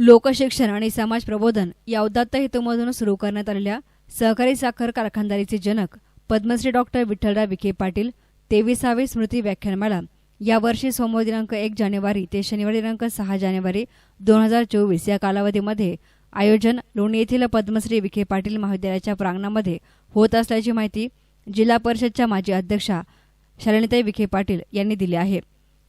लोकशिक्षण आणि समाज प्रबोधन या उदात्त हेतूमधून सुरू करण्यात आलेल्या सहकारी साखर कारखानदारीचे जनक पद्मश्री डॉक्टर विठ्ठलराव विखे पाटील तेविसावे स्मृती व्याख्यानमाला यावर्षी सोमवार दिनांक एक जानेवारी ते शनिवार दिनांक सहा जानेवारी दोन हजार चोवीस या कालावधीमध्ये आयोजन लोणी येथील पद्मश्री विखे पाटील महाविद्यालयाच्या प्रांगणामध्ये होत असल्याची माहिती जिल्हा परिषदच्या माजी अध्यक्षा शालिनीताई विखे पाटील यांनी दिली आहे.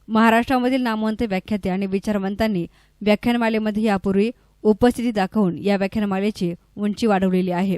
महाराष्ट्रामधील नामवंत व्याख्याते आणि विचारवंतांनी व्याख्यानमालेमध्ये यापूर्वी उपस्थिती दाखवून या व्याख्यानमालेची उंची वाढवलेली आहे.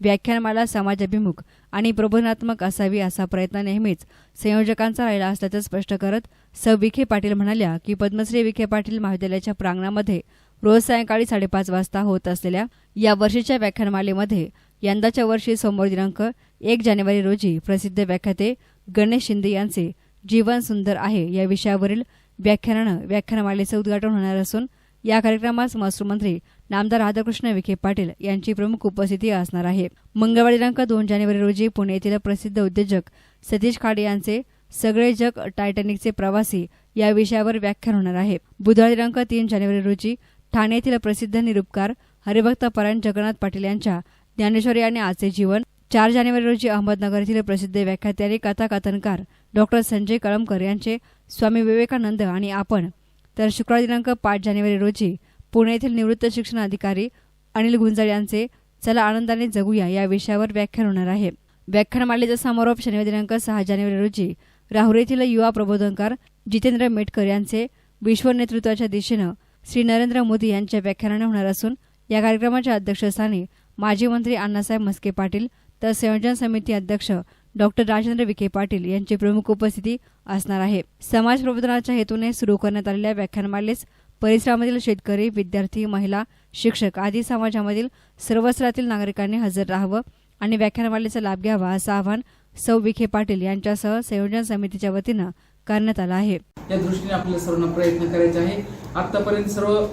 व्याख्यानमाला समाजाभिमुख आणि प्रबोधनात्मक असावी असा प्रयत्न नेहमीच संयोजकांचा राहिला असल्याचं स्पष्ट करत सौ विखे पाटील म्हणाल्या की पद्मश्री विखे पाटील महाविद्यालयाच्या प्रांगणामध्ये रोज सायंकाळी साडेपाच वाजता होत असलेल्या या वर्षीच्या व्याख्यानमालेमध्ये यंदाच्या वर्षी सोमवार दिनांक एक जानेवारी रोजी प्रसिद्ध व्याख्याते गणेश शिंदे यांचे जीवन सुंदर आहे या विषयावरील व्याख्यानानं व्याख्यानमालेचं उद्घाटन होणार असून या कार्यक्रमास महसूल मंत्री नामदार राधाकृष्ण विखे पाटील यांची प्रमुख उपस्थिती असणार आहे. मंगळवार दिनांक दोन जानेवारी रोजी पुणे येथील प्रसिद्ध उद्योजक सतीश खाडे यांचे सगळे जग टायटॅनिकचे प्रवासी या विषयावर व्याख्यान होणार आहे. बुधवार दिनांक तीन जानेवारी रोजी ठाणे येथील प्रसिद्ध निरूपकार हरिभक्त परायण जगन्नाथ पाटील यांच्या ज्ञानेश्वरी आणि आजचे जीवन चार जानेवारी रोजी अहमदनगर येथील प्रसिद्ध व्याख्याते आणि कथाकथनकार डॉक्टर संजय कळमकर यांचे स्वामी विवेकानंद आणि आपण तर शुक्रवार दिनांक पाच जानेवारी रोजी पुणे येथील निवृत्त शिक्षण अधिकारी अनिल गुंजाळ यांचे चला आनंदाने जगूया या विषयावर व्याख्यान होणार आहे. व्याख्यानमालेचा समारोप शनिवार दिनांक सहा जानेवारी रोजी राहुरी येथील युवा प्रबोधनकार जितेंद्र मेटकर यांचे विश्व नेतृत्वाच्या दिशेनं श्री नरेंद्र मोदी यांच्या व्याख्यानाने होणार असून या कार्यक्रमाच्या अध्यक्षस्थानी माजी मंत्री अण्णासाहेब मस्के पाटील तर संयोजन समिती अध्यक्ष डॉक्टर राजेंद्र विखे पाटील यांची प्रमुख उपस्थिती असणार आहे. समाज प्रबोधनाच्या हेतूने सुरू करण्यात आलेल्या व्याख्यानमालेस परिसरामधील शेतकरी विद्यार्थी महिला शिक्षक आदी समाजामधील सर्व स्तरातील नागरिकांनी हजर राहावं आणि व्याख्यानमालेचा लाभ घ्यावा असं आवाहन सौ विखे पाटील यांच्यासह संयोजन समितीच्या वतीनं करण्यात आलं आहे. या दृष्टीने आपल्या सर्वांना प्रयत्न करायचे आहे. आतापर्यंत सर्व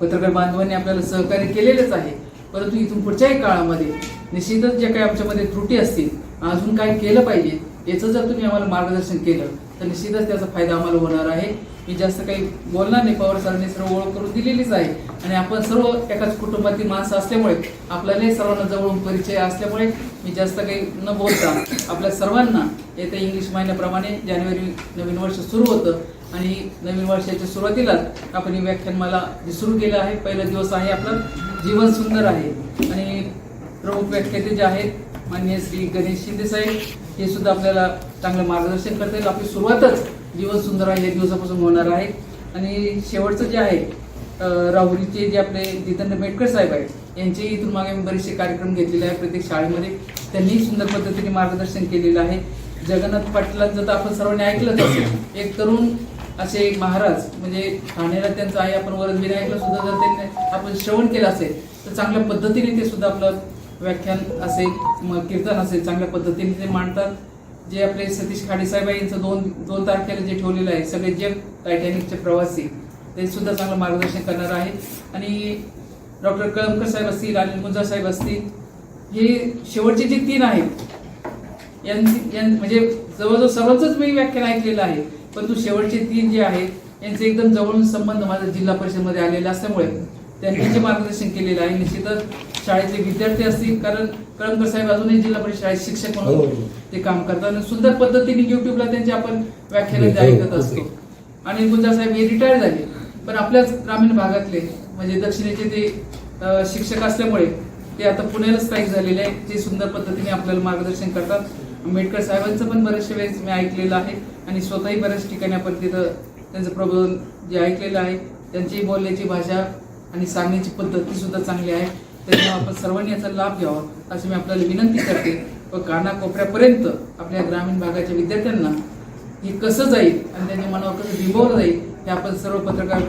पत्रकार बांधवांनी आपल्याला सहकार्य केलेलंच आहे. परंतु इथून पुढच्याही काळामध्ये निश्चितच ज्या काही आमच्यामध्ये त्रुटी असतील अजून काय केलं पाहिजे याचं जर तुम्ही आम्हाला मार्गदर्शन केलं तर निश्चितच त्याचा फायदा आम्हाला होणार आहे. मी जास्त काही बोलणार नाही पवार सरांनी सर्व ओळख करून दिलेलीच आहे. आणि आपण सर्व एकाच कुटुंबातील माणसं असल्यामुळे आपल्यालाही सर्वांना जवळून परिचय असल्यामुळे मी जास्त काही न बोलता आपल्या सर्वांना येत्या इंग्लिश महिन्याप्रमाणे जानेवारी नवीन वर्ष सुरू होतं. आणि नवीन वर्षाच्या सुरुवातीलाच आपण ही व्याख्यानमाला जे सुरू केलं आहे. पहिला दिवस आहे आपलं. जीवन सुंदर आहे. आणि प्रमुख व्याख्याते जे आहेत माननीय श्री गणेश शिंदे साहेब हे सुद्धा आपल्याला चांगलं मार्गदर्शन करता येईल. आपली सुरुवातच जीवन सुंदर आहे या दिवसापासून होणार आहे. आणि शेवटचं जे आहे राहुरीचे जे आपले जितेंद्र मेटकर साहेब आहेत यांचे इथून मागे मी बरेचसे कार्यक्रम घेतलेले आहेत प्रत्येक शाळेमध्ये. त्यांनी सुंदर पद्धतीने मार्गदर्शन केलेलं आहे. जगन्नाथ पाटलांचं तर आपण सर्वांनी ऐकलंच असेल. एक तरुण असे एक महाराज म्हणजे ठाण्याला त्यांचं आहे आपण वरद विनायकला सुद्धा जर त्यांनी आपण श्रवण केलं असेल तर चांगल्या पद्धतीने ते सुद्धा आपलं व्याख्यान असेल मग कीर्तन असेल चांगल्या पद्धतीने ते मांडतात. जे आपले सतीश खाडे साहेब यांचं दोन दोन तारखेला जे ठेवलेलं आहे सगळे जग टायटॅनिकचे प्रवासी ते सुद्धा चांगलं मार्गदर्शन करणार आहे आणि डॉक्टर कळमकर साहेब असतील अनिल गुंजा साहेब असतील हे शेवटचे जे तीन आहेत यां- यां- म्हणजे जवळजवळ सर्वांचंच मी व्याख्यान ऐकलेलं आहे परंतु शेवटचे तीन जे आहेत यांचे एकदम जवळून संबंध माझा जिल्हा परिषदमध्ये आलेला असल्यामुळे त्यांनी जे मार्गदर्शन केलेलं आहे. निश्चितच शाळेतले विद्यार्थी असतील कारण कळमकर साहेब अजूनही जिल्हा परिषद शाळेत शिक्षक हो. म्हणून ते काम करतात. आणि सुंदर पद्धतीने युट्यूबला त्यांचे आपण व्याख्यान हो, ऐकत हो. असतो. आणि गुंजा साहेब हे रिटायर झाले. पण आपल्याच ग्रामीण भागातले म्हणजे दक्षिणेचे ते शिक्षक असल्यामुळे ते आता पुण्याला स्थायिक झालेले आहे ते सुंदर पद्धतीने आपल्याला मार्गदर्शन करतात. आंबेडकर साहेबांचं पण बरेचशे वेळेस मी ऐकलेलं आहे. आणि स्वतःही बऱ्याच ठिकाणी आपण तिथं त्यांचं प्रबोधन जे ऐकलेलं आहे त्यांची बोलण्याची भाषा आणि सांगण्याची पद्धती सुद्धा चांगली आहे. त्यामुळे आपण सर्वांनी याचा लाभ घ्यावा अशी मी आपल्याला विनंती करते. व कानाकोपऱ्यापर्यंत आपल्या ग्रामीण भागाच्या विद्यार्थ्यांना हे कसं जाईल आणि त्यांच्या मनावर कसं बिंबवलं जाईल हे आपण सर्व पत्रकार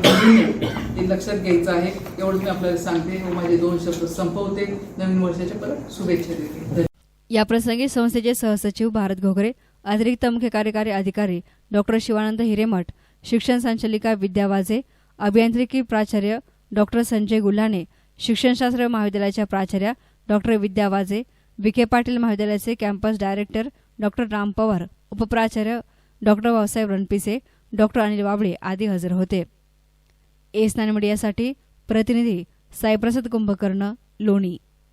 ते लक्षात घ्यायचं आहे. एवढंच मी आपल्याला सांगते व माझे दोन शब्द संपवते. नवीन वर्षाच्या परत शुभेच्छा देते. या याप्रसंगी संस्थेचे सहसचिव भारत घोगरे अतिरिक्त मुख्य कार्यकारी अधिकारी डॉक्टर शिवानंद हिरेमठ शिक्षण संचालिका विद्या वाझे अभियांत्रिकी प्राचार्य डॉक्टर संजय गुल्हाने शिक्षणशास्त्र महाविद्यालयाच्या प्राचार्या डॉक्टर विद्या वाजे विखे पाटील महाविद्यालयाचे campus director doctor Ram Pawar उपप्राचार्य doctor Bhausaheb Ranpise doctor Anil Wable आदी हजर होते. एस नाईन मीडियासाठी प्रतिनिधी साईप्रसाद कुंभकर्ण लोणी.